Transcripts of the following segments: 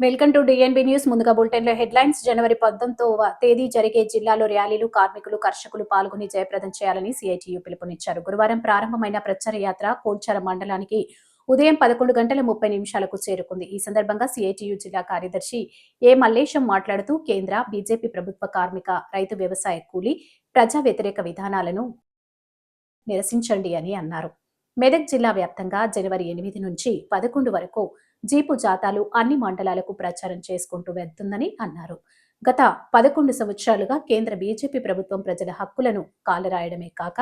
Welcome to DNB news. ముందుగా బులెటిన్లో headlines. జనవరి పంతొమ్మిదవ తేదీ జరిగే జిల్లాలో ర్యాలీలు కార్మికులు కర్షకులు పాల్గొని జయప్రదం చేయాలని సిఐటియు పిలుపునిచ్చారు. గురువారం ప్రారంభమైన ప్రచార యాత్ర కోడ్చర మండలానికి ఉదయం పదకొండు గంటల ముప్పై నిమిషాలకు చేరుకుంది. ఈ సందర్భంగా సిఐటియు జిల్లా కార్యదర్శి ఏ. మల్లేశం మాట్లాడుతూ కేంద్ర బీజేపీ ప్రభుత్వ కార్మిక రైతు వ్యవసాయ కూలీ ప్రజా వ్యతిరేక విధానాలను నిరసించండి అని అన్నారు. మెదక్ జిల్లా వ్యాప్తంగా జనవరి ఎనిమిది నుంచి పదకొండు వరకు జీపు జాతాలు అన్ని మండలాలకు ప్రచారం చేసుకుంటూ వెళ్తుందని అన్నారు. గత పదకొండు సంవత్సరాలుగా కేంద్ర బీజేపీ ప్రభుత్వం ప్రజల హక్కులను కాలరాయడమే కాక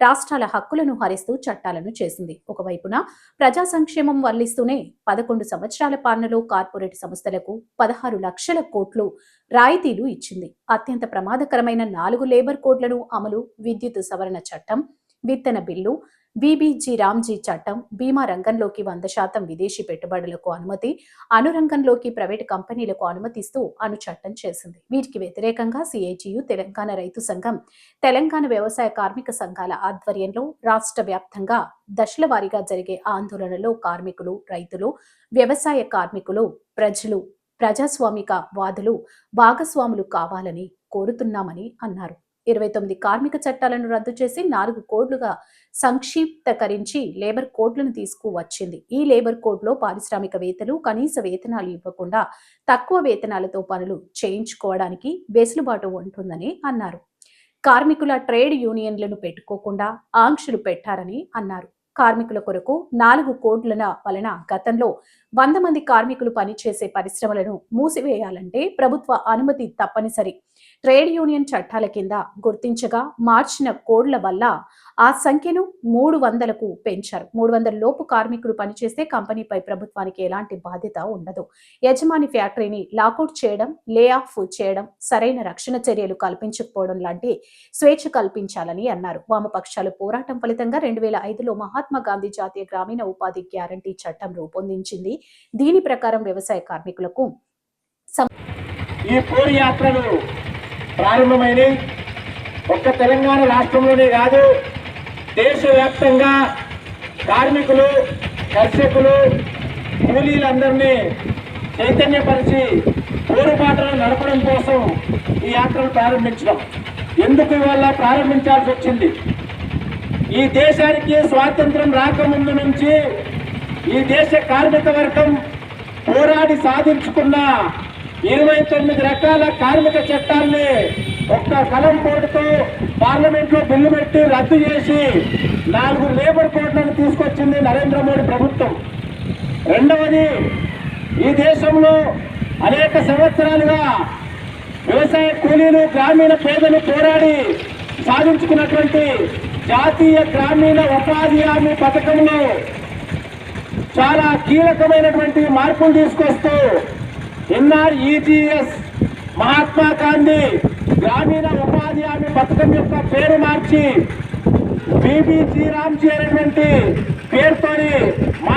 రాష్ట్రాల హక్కులను హరిస్తూ చట్టాలను చేసింది. ఒకవైపున ప్రజా సంక్షేమం వల్లిస్తూనే పదకొండు సంవత్సరాల పాలనలో కార్పొరేట్ సంస్థలకు పదహారు లక్షల కోట్లు రాయితీలు ఇచ్చింది. అత్యంత ప్రమాదకరమైన నాలుగు లేబర్ కోడ్లను అమలు విద్యుత్ సవరణ చట్టం విత్తన బిల్లు బీబీజీ రామ్జీ చట్టం బీమా రంగంలోకి వంద శాతం విదేశీ పెట్టుబడులకు అనుమతి అనురంగంలోకి ప్రైవేట్ కంపెనీలకు అనుమతిస్తూ అను చట్టం చేసింది. వీటికి వ్యతిరేకంగా సిఐటియు తెలంగాణ రైతు సంఘం తెలంగాణ వ్యవసాయ కార్మిక సంఘాల ఆధ్వర్యంలో రాష్ట్ర వ్యాప్తంగా దశల వారీగా జరిగే ఆందోళనలో కార్మికులు రైతులు వ్యవసాయ కార్మికులు ప్రజలు ప్రజాస్వామిక వాదులు భాగస్వాములు కావాలని కోరుతున్నామని అన్నారు. ఇరవై తొమ్మిది కార్మిక చట్టాలను రద్దు చేసి నాలుగు కోడ్లుగా సంక్షిప్తకరించి లేబర్ కోడ్లను తీసుకువచ్చింది. ఈ లేబర్ కోడ్లో పారిశ్రామికవేత్తలు కనీస వేతనాలు ఇవ్వకుండా తక్కువ వేతనాలతో పనులు చేయించుకోవడానికి వెసులుబాటు ఉంటుందని అన్నారు. కార్మికుల ట్రేడ్ యూనియన్లను పెట్టుకోకుండా ఆంక్షలు పెట్టారని అన్నారు. కార్మికుల కొరకు నాలుగు కోడ్ల వలన గతంలో వంద మంది కార్మికులు పనిచేసే పరిశ్రమలను మూసివేయాలంటే ప్రభుత్వ అనుమతి తప్పనిసరి. ట్రేడ్ యూనియన్ చట్టాల కింద గుర్తించగా మార్చిన కోడ్ల వల్ల ఆ సంఖ్యను మూడు వందలకు పెంచారు. మూడు వందల లోపు కార్మికులు పనిచేస్తే కంపెనీపై ప్రభుత్వానికి ఎలాంటి బాధ్యత ఉండదు. యజమాని ఫ్యాక్టరీని లాకౌట్ చేయడం లే ఆఫ్ చేయడం సరైన రక్షణ చర్యలు కల్పించకపోవడం లాంటి స్వేచ్ఛ కల్పించాలని అన్నారు. వామపక్షాలు పోరాటం ఫలితంగా రెండు వేల ఐదులో మహాత్మా గాంధీ జాతీయ గ్రామీణ ఉపాధి గ్యారంటీ చట్టం రూపొందించింది. దీని ప్రకారం వ్యవసాయ కార్మికులకు ఈ పోరు యాత్రలు ప్రారంభమైనవి ఒక్క తెలంగాణ రాష్ట్రంలోనే కాదు దేశవ్యాప్తంగా కార్మికులు కర్షకులు కూలీలందరినీ చైతన్యపరిచి పోరుబాటలు నడపడం కోసం ఈ యాత్రలు ప్రారంభించడం ఎందుకు ఇవాళ ప్రారంభించాల్సి వచ్చింది? ఈ దేశానికి స్వాతంత్రం రాకముందు నుంచి ఈ దేశ కార్మిక వర్గం పోరాడి సాధించుకున్న ఇరవై తొమ్మిది రకాల కార్మిక చట్టాల్ని ఒక్క కలం పోటుతో పార్లమెంట్లో బిల్లు పెట్టి రద్దు చేసి నాలుగు లేబర్ కోడ్లను తీసుకొచ్చింది నరేంద్ర మోడీ ప్రభుత్వం. రెండవది ఈ దేశంలో అనేక సంవత్సరాలుగా వ్యవసాయ కూలీలు గ్రామీణ పేదలు పోరాడి సాధించుకున్నటువంటి జాతీయ గ్రామీణ ఉపాధి హామీ పథకంలో చాలా కీలకమైనటువంటి మార్పులు తీసుకొస్తూ ఎన్ఆర్ఈజిఎస్ మహాత్మా గాంధీ గ్రామీణ ఉపాధి హామీ పథకం యొక్క పేరు మార్చి బీబీ శ్రీరామ్జీ అనేటువంటి పేరుతోని